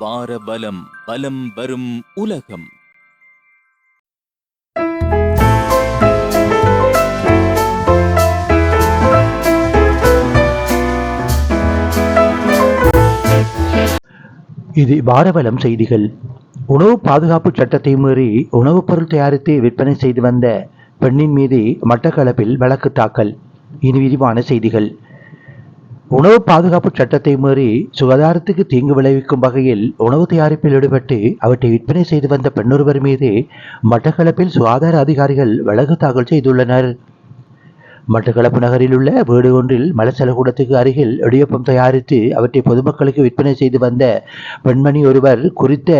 வார பலம் பலம் வரும் உலகம். இது வாரவலம் செய்திகள். உணவு பாதுகாப்பு சட்டத்தை மீறி உணவுப் பொருள் தயாரித்து விற்பனை செய்து வந்த பெண்ணின் மீது மட்டக்களப்பில் வழக்கு தாக்கல். இனி விரிவான செய்திகள். உணவு பாதுகாப்பு சட்டத்தை மீறி சுகாதாரத்துக்கு தீங்கு விளைவிக்கும் வகையில் உணவு தயாரிப்பில் ஈடுபட்டு அவற்றை விற்பனை செய்து வந்த பெண்ணொருவர் மீது மட்டக்களப்பில் சுகாதார அதிகாரிகள் வழக்கு தாக்கல் செய்துள்ளனர். மட்டக்களப்பு நகரில் உள்ள வீடு ஒன்றில் மலச்சலகூடத்துக்கு அருகில் இடியப்பம் தயாரித்து அவற்றை பொதுமக்களுக்கு விற்பனை செய்து வந்த பெண்மணி ஒருவர் குறித்த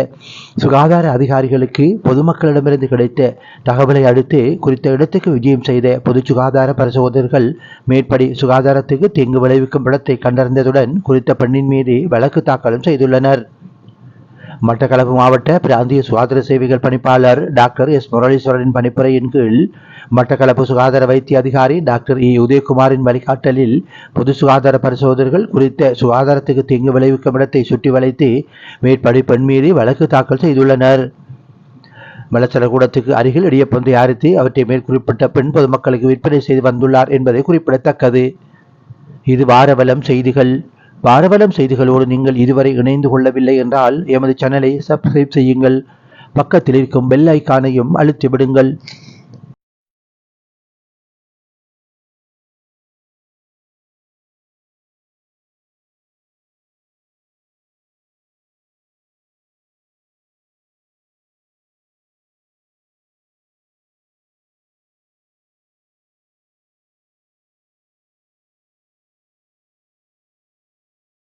சுகாதார அதிகாரிகளுக்கு பொதுமக்களிடமிருந்து கிடைத்த தகவலை அடுத்து குறித்த இடத்துக்கு விஜயம் செய்த பொது சுகாதார பரிசோதகர்கள் மேற்படி சுகாதாரத்துக்கு தீங்கு விளைவிக்கும் படத்தை கண்டறிந்ததுடன் குறித்த பெண்ணின் மீது வழக்கு தாக்கலும் செய்துள்ளனர். மட்டக்களப்பு மாவட்ட பிராந்திய சுகாதார சேவைகள் பணிப்பாளர் டாக்டர் எஸ் முரளீஸ்வரனின் பணிப்புரையின் கீழ் மட்டக்களப்பு சுகாதார வைத்திய அதிகாரி டாக்டர் இ உதயகுமாரின் வழிகாட்டலில் பொது சுகாதார பரிசோதகர்கள் குறித்த சுகாதாரத்துக்கு தீங்கு விளைவிக்கும் இடத்தை சுற்றி வளைத்து மேற்படி பெண் வழக்கு தாக்கல் செய்துள்ளனர். மலச்சலகூடத்துக்கு அருகில் இடியப்பம் தயாரித்து அவற்றை மேற்குறிப்பிட்ட பெண் பொதுமக்களுக்கு விற்பனை செய்து வந்துள்ளார் என்பதை குறிப்பிடத்தக்கது. இது வாரவலம் செய்திகள். வாரவலம் செய்திகளோடு நீங்கள் இதுவரை இணைந்து கொள்ளவில்லை என்றால் எமது சேனலை சப்ஸ்கிரைப் செய்யுங்கள். பக்கத்தில் இருக்கும் பெல் ஐக்கானையும் அழுத்தி விடுங்கள்.